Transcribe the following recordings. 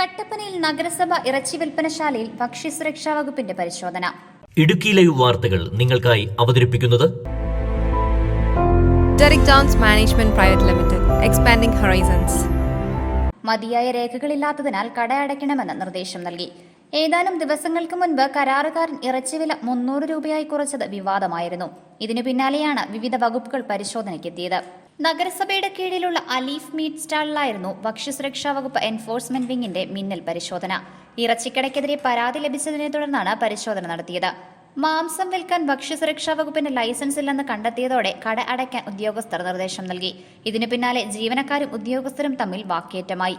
കട്ടപ്പനയിൽ നഗരസഭ ഇറച്ചി വിൽപ്പനശാലയിൽ ഭക്ഷ്യസുരക്ഷാ വകുപ്പിന്റെ പരിശോധന. ഇടുക്കി ലൈവ് വാർത്തകൾ നിങ്ങൾക്കായി അവതരിപ്പിക്കുന്നത് Derick management private limited expanding horizons മതിയായ രേഖകളില്ലാത്തതിനാൽ കട അടയ്ക്കണമെന്ന് നിർദ്ദേശം നൽകി. ഏതാനും ദിവസങ്ങൾക്ക് മുൻപ് കരാറുകാരൻ ഇറച്ചി വില മുന്നൂറ് രൂപയായി കുറച്ചത് വിവാദമായിരുന്നു. ഇതിനു പിന്നാലെയാണ് വിവിധ വകുപ്പുകൾ പരിശോധനയ്ക്കെത്തിയത്. നഗരസഭയുടെ കീഴിലുള്ള അലീഫ് മീറ്റ് സ്റ്റാളിലായിരുന്നു ഭക്ഷ്യസുരക്ഷാ വകുപ്പ് എൻഫോഴ്സ്മെന്റ് വിങ്ങിന്റെ മിന്നൽ പരിശോധന. ഇറച്ചിക്കടയ്ക്കെതിരെ പരാതി ലഭിച്ചതിനെ തുടർന്നാണ് പരിശോധന നടത്തിയത്. മാംസം വിൽക്കാൻ ഭക്ഷ്യസുരക്ഷാ വകുപ്പിന് ലൈസൻസ് ഇല്ലെന്ന് കണ്ടെത്തിയതോടെ കട അടയ്ക്കാൻ ഉദ്യോഗസ്ഥർ നിർദ്ദേശം നൽകി. ഇതിനു പിന്നാലെ ജീവനക്കാരും ഉദ്യോഗസ്ഥരും തമ്മിൽ വാക്കേറ്റമായി.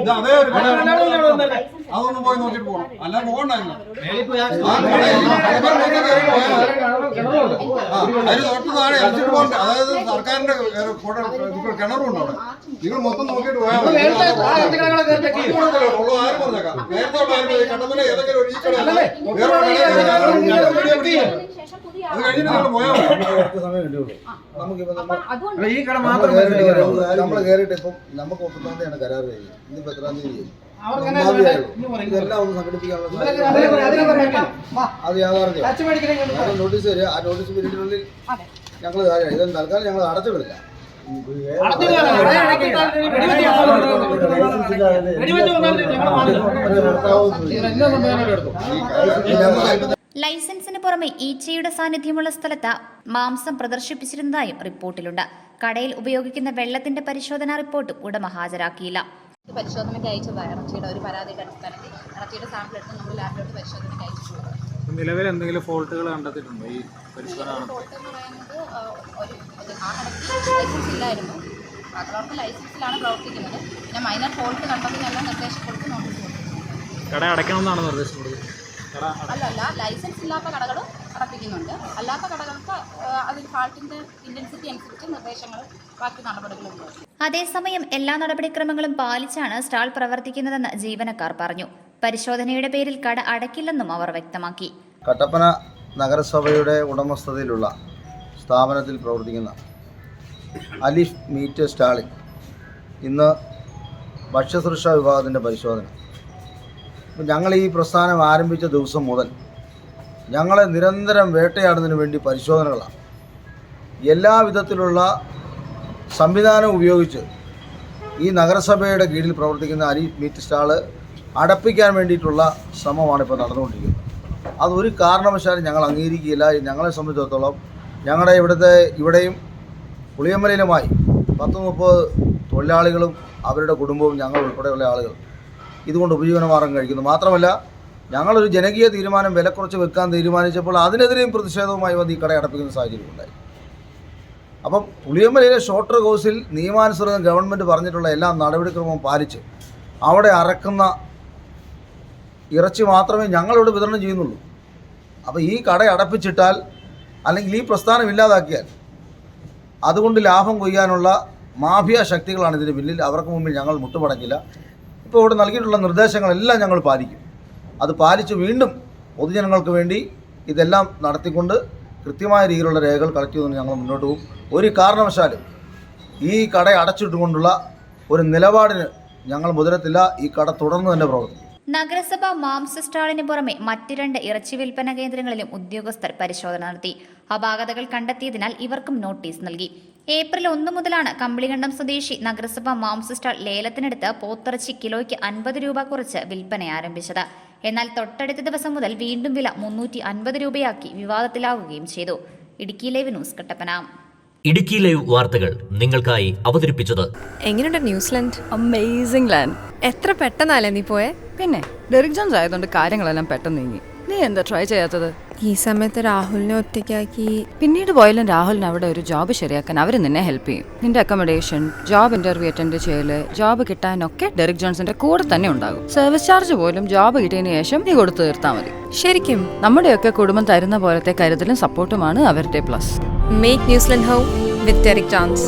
ഇത് അതേ ഒരു അതൊന്ന് പോയി നോക്കിട്ട് പോകണം. അല്ല പോകണ്ടായിരുന്നു അതിന് തൊട്ട് താഴെ അടിച്ചിട്ട് പോകണ്ട. അതായത് സർക്കാരിന്റെ കിണറുണ്ട് അവിടെ. നിങ്ങൾ മൊത്തം നോക്കിയിട്ട് പോയാൽ മതി. ആരും പറഞ്ഞേക്കാം. നേരത്തെ ഉള്ള ആരും കട്ടപ്പന ഏതെങ്കിലും ഒരു ഈ കട വേറെ ഈ കട മാത്രം. നമ്മൾ കയറിയിട്ട് ഇപ്പം നമുക്ക് ഒമ്പതാം തീയതിയാണ് കരാർ കഴിഞ്ഞത്. ഇന്നിപ്പോ എത്രാം തീയതി? ഇതെല്ലാം ഒന്ന് സംഘടിപ്പിക്കാനുള്ള അത് യാഥാർത്ഥ്യം. നോട്ടീസ് വരിക. ആ നോട്ടീസ് പീരീഡിനുള്ളിൽ ഞങ്ങൾ ഇത് തൽക്കാലം ഞങ്ങൾ അടച്ചു വിടില്ല ലൈസൻസിന് പുറമെ ഈച്ചയുടെ സാന്നിധ്യമുള്ള സ്ഥലത്ത് മാംസം പ്രദർശിപ്പിച്ചിരുന്നതായും റിപ്പോർട്ടിലുണ്ട്. കടയിൽ ഉപയോഗിക്കുന്ന വെള്ളത്തിന്റെ പരിശോധനാ റിപ്പോർട്ടും ഉടമ ഹാജരാക്കിയില്ല. പരിശോധനയ്ക്ക് അയച്ചതാണ് ഇറച്ചിയുടെ ഒരു പരാതിയുടെ അടിസ്ഥാനത്തിൽ ഇറച്ചിയുടെ സാമ്പിൾ എടുത്ത് നമ്മൾ ലാബിലോട്ട് പരിശോധനയ്ക്ക് അയച്ചിട്ടുള്ളത് നിലവിൽ എന്തെങ്കിലും ഫോൾട്ടുകൾ കണ്ടെത്തിയിട്ടുണ്ടോ? ഈ പരിശോധന ഫോൾട്ട് എന്ന് പറയുന്നത് ഒരു ആ കടയ്ക്ക് ലൈസൻസ് ഇല്ലായിരുന്നു. ബാക്കിയുള്ളവർക്ക് ലൈസൻസിലാണ് പ്രവർത്തിക്കുന്നത്. പിന്നെ മൈനർ ഫോൾട്ട് കണ്ടതിനെല്ലാം നിർദ്ദേശം കൊടുത്ത് നോക്കി കട അടയ്ക്കണമെന്നാണ് നിർദ്ദേശം കൊടുത്തത്? കട അട- അല്ലല്ല ലൈസൻസ് ഇല്ലാത്ത കടകൾ അടപ്പിക്കുന്നുണ്ട് അല്ലാത്ത കടകൾക്ക് അതിൽ ഫാൾട്ടിന്റെ ഇന്റൻസിറ്റി അനുസരിച്ച് നിർദ്ദേശങ്ങൾ ബാക്കി നടപടികളുണ്ട്. അതേസമയം എല്ലാ നടപടിക്രമങ്ങളും പാലിച്ചാണ് സ്റ്റാൾ പ്രവർത്തിക്കുന്നതെന്ന് ജീവനക്കാർ പറഞ്ഞു. പരിശോധനയുടെ പേരിൽ കട അടയ്ക്കില്ലെന്നും അവർ വ്യക്തമാക്കി. കട്ടപ്പന നഗരസഭയുടെ ഉടമസ്ഥതയിലുള്ള സ്ഥാപനത്തിൽ പ്രവർത്തിക്കുന്ന അലിഫ് മീറ്റ് സ്റ്റാളിൽ ഇന്ന് ഭക്ഷ്യസുരക്ഷാ വിഭാഗത്തിന്റെ പരിശോധന. ഞങ്ങൾ ഈ പ്രസ്ഥാനം ആരംഭിച്ച ദിവസം മുതൽ ഞങ്ങളെ നിരന്തരം വേട്ടയാടുന്നതിന് വേണ്ടി പരിശോധനകളാണ്. എല്ലാ വിധത്തിലുള്ള സംവിധാനം ഉപയോഗിച്ച് ഈ നഗരസഭയുടെ കീഴിൽ പ്രവർത്തിക്കുന്ന അരി മീറ്റ് സ്റ്റാൾ അടപ്പിക്കാൻ വേണ്ടിയിട്ടുള്ള ശ്രമമാണ് ഇപ്പോൾ നടന്നുകൊണ്ടിരിക്കുന്നത്. അതൊരു കാരണവശാലും ഞങ്ങൾ അംഗീകരിക്കുകയില്ല. ഞങ്ങളെ സംബന്ധിച്ചിടത്തോളം ഞങ്ങളുടെ ഇവിടുത്തെ ഇവിടെയും പുളിയമ്പലയിലുമായി പത്ത് മുപ്പത് തൊഴിലാളികളും അവരുടെ കുടുംബവും ഞങ്ങൾ ഉൾപ്പെടെയുള്ള ആളുകൾ ഇതുകൊണ്ട് ഉപജീവനമാർഗം കഴിക്കുന്നു. മാത്രമല്ല ഞങ്ങളൊരു ജനകീയ തീരുമാനം വില കുറച്ച് വെക്കാൻ തീരുമാനിച്ചപ്പോൾ അതിനെതിരെയും പ്രതിഷേധവുമായി വന്ന് ഈ കട അടപ്പിക്കുന്ന സാഹചര്യം ഉണ്ടായി. അപ്പം പുളിയമ്മലയിലെ ഷോർട്ടർ കോഴ്സിൽ നിയമാനുസൃതം ഗവൺമെന്റ് പറഞ്ഞിട്ടുള്ള എല്ലാ നടപടിക്രമവും പാലിച്ച് അവിടെ അറക്കുന്ന ഇറച്ചി മാത്രമേ ഞങ്ങളിവിടെ വിതരണം ചെയ്യുന്നുള്ളൂ. അപ്പോൾ ഈ കട അടപ്പിച്ചിട്ടാൽ അല്ലെങ്കിൽ ഈ പ്രസ്ഥാനം ഇല്ലാതാക്കിയാൽ അതുകൊണ്ട് ലാഭം കൊയ്യാനുള്ള മാഫിയ ശക്തികളാണ് ഇതിന് പിന്നിൽ. അവർക്ക് മുമ്പിൽ ഞങ്ങൾ മുട്ടുമടക്കില്ല ഇപ്പോൾ ഇവിടെ നൽകിയിട്ടുള്ള നിർദ്ദേശങ്ങളെല്ലാം ഞങ്ങൾ പാലിക്കും. അത് പാലിച്ച് വീണ്ടും പൊതുജനങ്ങൾക്ക് വേണ്ടി ഇതെല്ലാം നടത്തിക്കൊണ്ട് കൃത്യമായ രീതിയിലുള്ള രേഖകൾ കളക്ട് ചെയ്തുകൊണ്ട് ഞങ്ങൾ മുന്നോട്ട് പോകും. ഒരു കാരണവശാലും ഈ കട അടച്ചിട്ടുകൊണ്ടുള്ള ഒരു നിലപാടിന് ഞങ്ങൾ മുതിരത്തില്ല. ഈ കട തുടർന്ന് തന്നെ പ്രവർത്തിക്കും. നഗരസഭ മാംസ സ്റ്റാളിന് പുറമെ മറ്റ് രണ്ട് ഇറച്ചി വിൽപ്പന കേന്ദ്രങ്ങളിലും ഉദ്യോഗസ്ഥർ പരിശോധന നടത്തി. അപാകതകൾ കണ്ടെത്തിയതിനാൽ ഇവർക്കും നോട്ടീസ് നൽകി. ഏപ്രിൽ ഒന്ന് മുതലാണ് കമ്പിളികണ്ടം സ്വദേശി നഗരസഭ മാംസ സ്റ്റാൾ ലേലത്തിനെടുത്ത് പോത്തിറച്ചി കിലോയ്ക്ക് അൻപത് രൂപ കുറച്ച് വിൽപ്പന ആരംഭിച്ചത്. എന്നാൽ തൊട്ടടുത്ത ദിവസം മുതൽ വീണ്ടും വില മുന്നൂറ്റി അൻപത് രൂപയാക്കി വിവാദത്തിലാവുകയും ചെയ്തു. Idukki live news Kattappana. Idukki live വാർത്തകൾ നിങ്ങൾക്കായി അവതരിപ്പിച്ചത് എങ്ങനെയുണ്ട് ന്യൂസിലാൻഡ്? അമേസിംഗ് ലാൻഡ് എത്ര പെട്ടെന്നല്ലേ നീ പോയെ? പിന്നെ ഡെറിക് ജോൺസ് ആയതുകൊണ്ട് കാര്യങ്ങളെല്ലാം പെട്ടെന്ന് നീങ്ങി. നീ എന്താ ട്രൈ ചെയ്യാത്തത്? ഈ സമയത്ത് രാഹുലിനെ ഒറ്റയ്ക്കാക്കി. പിന്നീട് പോയാലും രാഹുലിന് അവിടെ ഒരു ജോബ് ശരിയാക്കാൻ അവർ നിന്നെ ഹെൽപ്പ് ചെയ്യും. നിന്റെ അക്കോമഡേഷൻ ജോബ് ഇന്റർവ്യൂ അറ്റൻഡ് ചെയ്യൽ ജോബ് കിട്ടാനൊക്കെ ഡെറിക് ജോൺസിന്റെ കൂടെ തന്നെ ഉണ്ടാകും. സർവീസ് ചാർജ് പോലും ജോബ് കിട്ടിയതിനു ശേഷം നീ കൊടുത്തു തീർത്താൽ മതി. ശരിക്കും? നമ്മുടെയൊക്കെ കുടുംബം തരുന്ന പോലത്തെ കരുതലും സപ്പോർട്ടുമാണ് അവരുടെ plus make New Zealand home with Derek chance